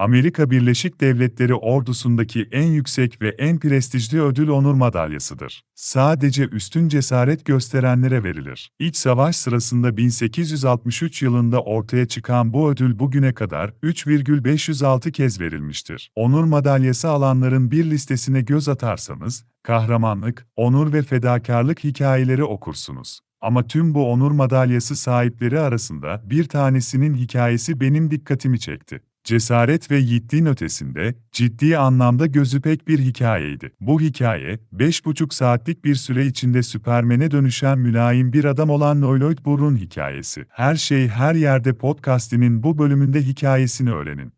Amerika Birleşik Devletleri ordusundaki en yüksek ve en prestijli ödül onur madalyasıdır. Sadece üstün cesaret gösterenlere verilir. İç savaş sırasında 1863 yılında ortaya çıkan bu ödül bugüne kadar 3,506 kez verilmiştir. Onur madalyası alanların bir listesine göz atarsanız, kahramanlık, onur ve fedakarlık hikayeleri okursunuz. Ama tüm bu onur madalyası sahipleri arasında bir tanesinin hikayesi benim dikkatimi çekti. Cesaret ve yiğitliğin ötesinde, ciddi anlamda gözü pek bir hikayeydi. Bu hikaye, 5,5 saatlik bir süre içinde Süpermen'e dönüşen mülayim bir adam olan Lloyd Burr'un hikayesi. Her şey her yerde podcast'inin bu bölümünde hikayesini öğrenin.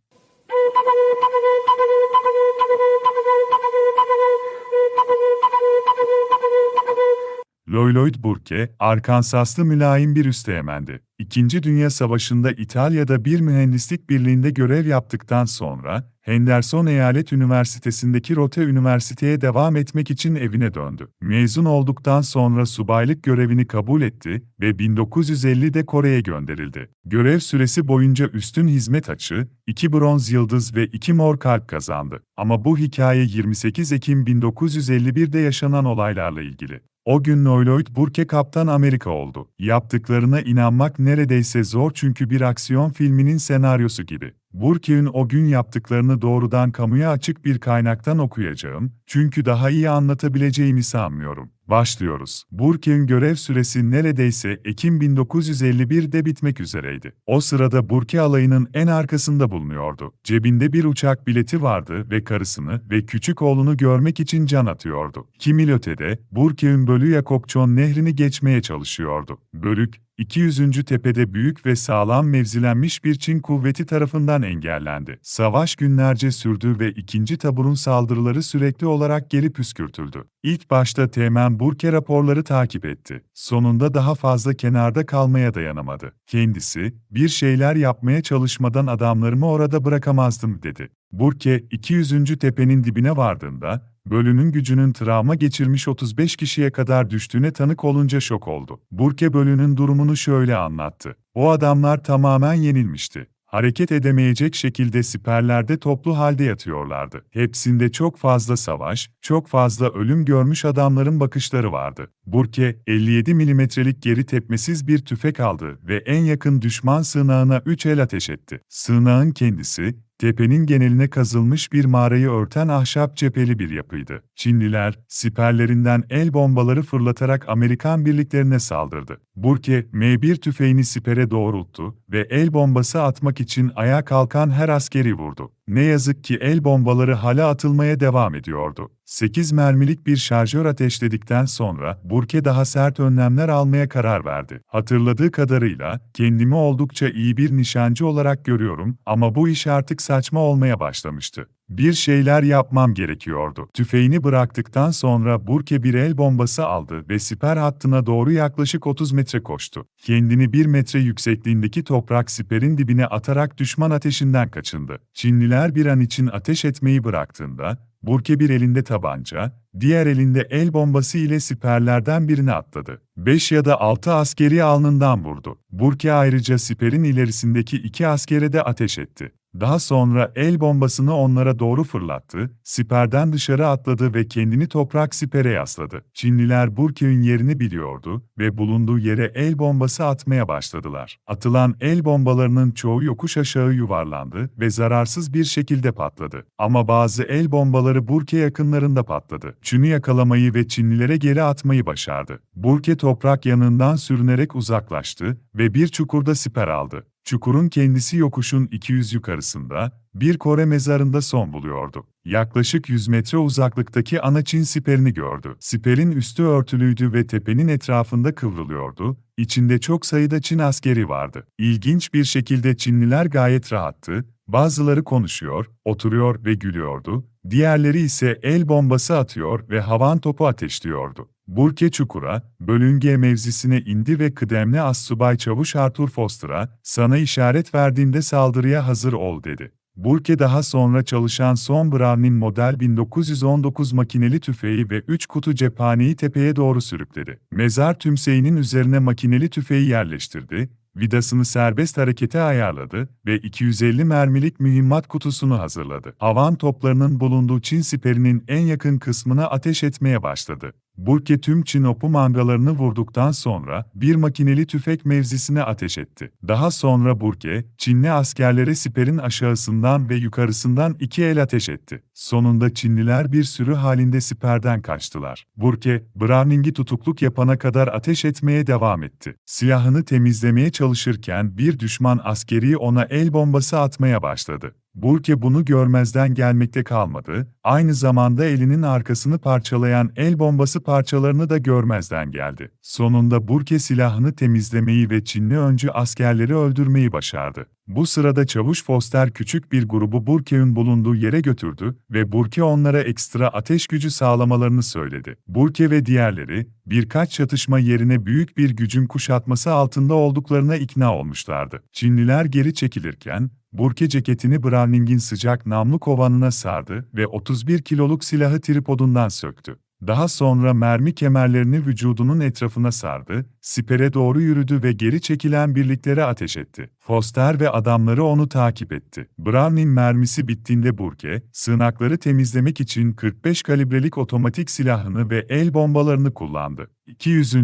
Lloyd Burke, Arkansaslı mülayim bir üsteğmendi. İkinci Dünya Savaşı'nda İtalya'da bir mühendislik birliğinde görev yaptıktan sonra, Henderson Eyalet Üniversitesi'ndeki Rote Üniversiteye devam etmek için evine döndü. Mezun olduktan sonra subaylık görevini kabul etti ve 1950'de Kore'ye gönderildi. Görev süresi boyunca üstün hizmet açı, iki bronz yıldız ve iki mor kalp kazandı. Ama bu hikaye 28 Ekim 1951'de yaşanan olaylarla ilgili. O gün Lloyd Burke Kaptan Amerika oldu. Yaptıklarına inanmak neredeyse zor çünkü bir aksiyon filminin senaryosu gibi. Burke'ün o gün yaptıklarını doğrudan kamuya açık bir kaynaktan okuyacağım, çünkü daha iyi anlatabileceğimi sanmıyorum. Başlıyoruz. Burke'ün görev süresi neredeyse Ekim 1951'de bitmek üzereydi. O sırada Burke alayının en arkasında bulunuyordu. Cebinde bir uçak bileti vardı ve karısını ve küçük oğlunu görmek için can atıyordu. Kimil ötede, Burke'ün Bölü Yakokçon nehrini geçmeye çalışıyordu. Bölük, 200. tepede büyük ve sağlam mevzilenmiş bir Çin kuvveti tarafından engellendi. Savaş günlerce sürdü ve ikinci taburun saldırıları sürekli olarak geri püskürtüldü. İlk başta Teğmen Burke raporları takip etti. Sonunda daha fazla kenarda kalmaya dayanamadı. Kendisi, bir şeyler yapmaya çalışmadan adamlarımı orada bırakamazdım dedi. Burke, 200. tepenin dibine vardığında, bölünün gücünün travma geçirmiş 35 kişiye kadar düştüğüne tanık olunca şok oldu. Burke bölünün durumunu şöyle anlattı. O adamlar tamamen yenilmişti. Hareket edemeyecek şekilde siperlerde toplu halde yatıyorlardı. Hepsinde çok fazla savaş, çok fazla ölüm görmüş adamların bakışları vardı. Burke, 57 milimetrelik geri tepmesiz bir tüfek aldı ve en yakın düşman sığınağına 3 el ateş etti. Sığınağın kendisi, Tepenin geneline kazılmış bir mağarayı örten ahşap cepheli bir yapıydı. Çinliler, siperlerinden el bombaları fırlatarak Amerikan birliklerine saldırdı. Burke, M1 tüfeğini sipere doğrulttu ve el bombası atmak için ayağa kalkan her askeri vurdu. Ne yazık ki el bombaları hala atılmaya devam ediyordu. 8 mermilik bir şarjör ateşledikten sonra Burke daha sert önlemler almaya karar verdi. Hatırladığı kadarıyla, kendimi oldukça iyi bir nişancı olarak görüyorum ama bu iş artık saçma olmaya başlamıştı. Bir şeyler yapmam gerekiyordu. Tüfeğini bıraktıktan sonra Burke bir el bombası aldı ve siper hattına doğru yaklaşık 30 metre koştu. Kendini bir metre yüksekliğindeki toprak siperin dibine atarak düşman ateşinden kaçındı. Çinliler bir an için ateş etmeyi bıraktığında, Burke bir elinde tabanca, diğer elinde el bombası ile siperlerden birini atladı. 5 ya da 6 askeri alnından vurdu. Burke ayrıca siperin ilerisindeki iki askere de ateş etti. Daha sonra el bombasını onlara doğru fırlattı, siperden dışarı atladı ve kendini toprak sipere yasladı. Çinliler Burke'ün yerini biliyordu ve bulunduğu yere el bombası atmaya başladılar. Atılan el bombalarının çoğu yokuş aşağı yuvarlandı ve zararsız bir şekilde patladı. Ama bazı el bombaları Burke yakınlarında patladı. Çin'i yakalamayı ve Çinlilere geri atmayı başardı. Burke toprak yanından sürünerek uzaklaştı ve bir çukurda siper aldı. Çukurun kendisi yokuşun 200 yukarısında, bir Kore mezarında son buluyordu. Yaklaşık 100 metre uzaklıktaki ana Çin siperini gördü. Siperin üstü örtülüydü ve tepenin etrafında kıvrılıyordu, içinde çok sayıda Çin askeri vardı. İlginç bir şekilde Çinliler gayet rahattı, bazıları konuşuyor, oturuyor ve gülüyordu, diğerleri ise el bombası atıyor ve havan topu ateşliyordu. Burke Çukur'a, bölünge mevzisine indi ve kıdemli assubay çavuş Arthur Foster'a, sana işaret verdiğimde saldırıya hazır ol dedi. Burke daha sonra çalışan son Browning model 1919 makineli tüfeği ve 3 kutu cephaneyi tepeye doğru sürükledi. Mezar tümseyinin üzerine makineli tüfeği yerleştirdi, vidasını serbest harekete ayarladı ve 250 mermilik mühimmat kutusunu hazırladı. Havan toplarının bulunduğu Çin siperinin en yakın kısmına ateş etmeye başladı. Burke tüm Çin opu mangalarını vurduktan sonra bir makineli tüfek mevzisine ateş etti. Daha sonra Burke, Çinli askerlere siperin aşağısından ve yukarısından iki el ateş etti. Sonunda Çinliler bir sürü halinde siperden kaçtılar. Burke, Browning'i tutukluk yapana kadar ateş etmeye devam etti. Silahını temizlemeye çalışırken bir düşman askeri ona el bombası atmaya başladı. Burke bunu görmezden gelmekte kalmadı, aynı zamanda elinin arkasını parçalayan el bombası parçalarını da görmezden geldi. Sonunda Burke silahını temizlemeyi ve Çinli öncü askerleri öldürmeyi başardı. Bu sırada Çavuş Foster küçük bir grubu Burke'ün bulunduğu yere götürdü ve Burke onlara ekstra ateş gücü sağlamalarını söyledi. Burke ve diğerleri, birkaç çatışma yerine büyük bir gücün kuşatması altında olduklarına ikna olmuşlardı. Çinliler geri çekilirken, Burke ceketini Browning'in sıcak namlu kovanına sardı ve 31 kiloluk silahı tripodundan söktü. Daha sonra mermi kemerlerini vücudunun etrafına sardı, sipere doğru yürüdü ve geri çekilen birliklere ateş etti. Foster ve adamları onu takip etti. Brown'in mermisi bittiğinde Burke, sığınakları temizlemek için 45 kalibrelik otomatik silahını ve el bombalarını kullandı. 200.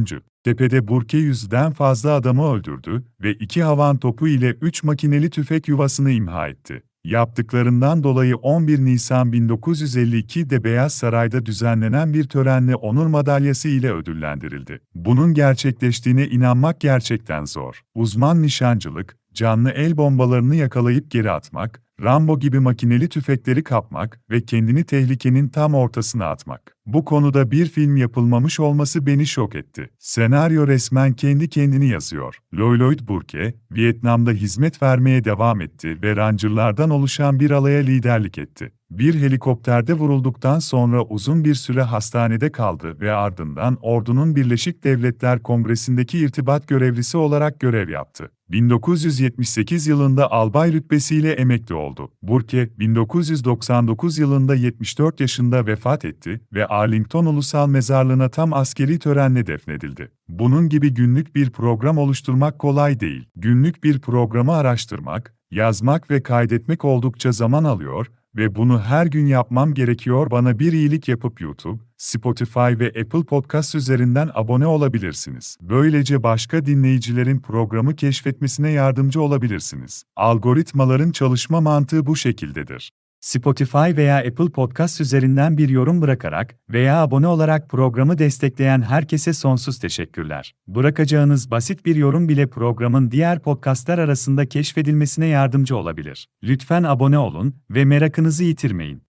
Tepede Burke yüzden fazla adamı öldürdü ve iki havan topu ile üç makineli tüfek yuvasını imha etti. Yaptıklarından dolayı 11 Nisan 1952'de Beyaz Saray'da düzenlenen bir törenle onur madalyası ile ödüllendirildi. Bunun gerçekleştiğine inanmak gerçekten zor. Uzman nişancılık, canlı el bombalarını yakalayıp geri atmak, Rambo gibi makineli tüfekleri kapmak ve kendini tehlikenin tam ortasına atmak. Bu konuda bir film yapılmamış olması beni şok etti. Senaryo resmen kendi kendini yazıyor. Lloyd Burke, Vietnam'da hizmet vermeye devam etti ve Ranger'lardan oluşan bir alaya liderlik etti. Bir helikopterde vurulduktan sonra uzun bir süre hastanede kaldı ve ardından Ordu'nun Birleşik Devletler Kongresi'ndeki irtibat görevlisi olarak görev yaptı. 1978 yılında albay rütbesiyle emekli oldu. Burke, 1999 yılında 74 yaşında vefat etti ve Arlington Ulusal Mezarlığı'na tam askeri törenle defnedildi. Bunun gibi günlük bir program oluşturmak kolay değil. Günlük bir programı araştırmak, yazmak ve kaydetmek oldukça zaman alıyor ve bunu her gün yapmam gerekiyor. Bana bir iyilik yapıp YouTube, Spotify ve Apple Podcast üzerinden abone olabilirsiniz. Böylece başka dinleyicilerin programı keşfetmesine yardımcı olabilirsiniz. Algoritmaların çalışma mantığı bu şekildedir. Spotify veya Apple Podcast üzerinden bir yorum bırakarak veya abone olarak programı destekleyen herkese sonsuz teşekkürler. Bırakacağınız basit bir yorum bile programın diğer podcastlar arasında keşfedilmesine yardımcı olabilir. Lütfen abone olun ve merakınızı yitirmeyin.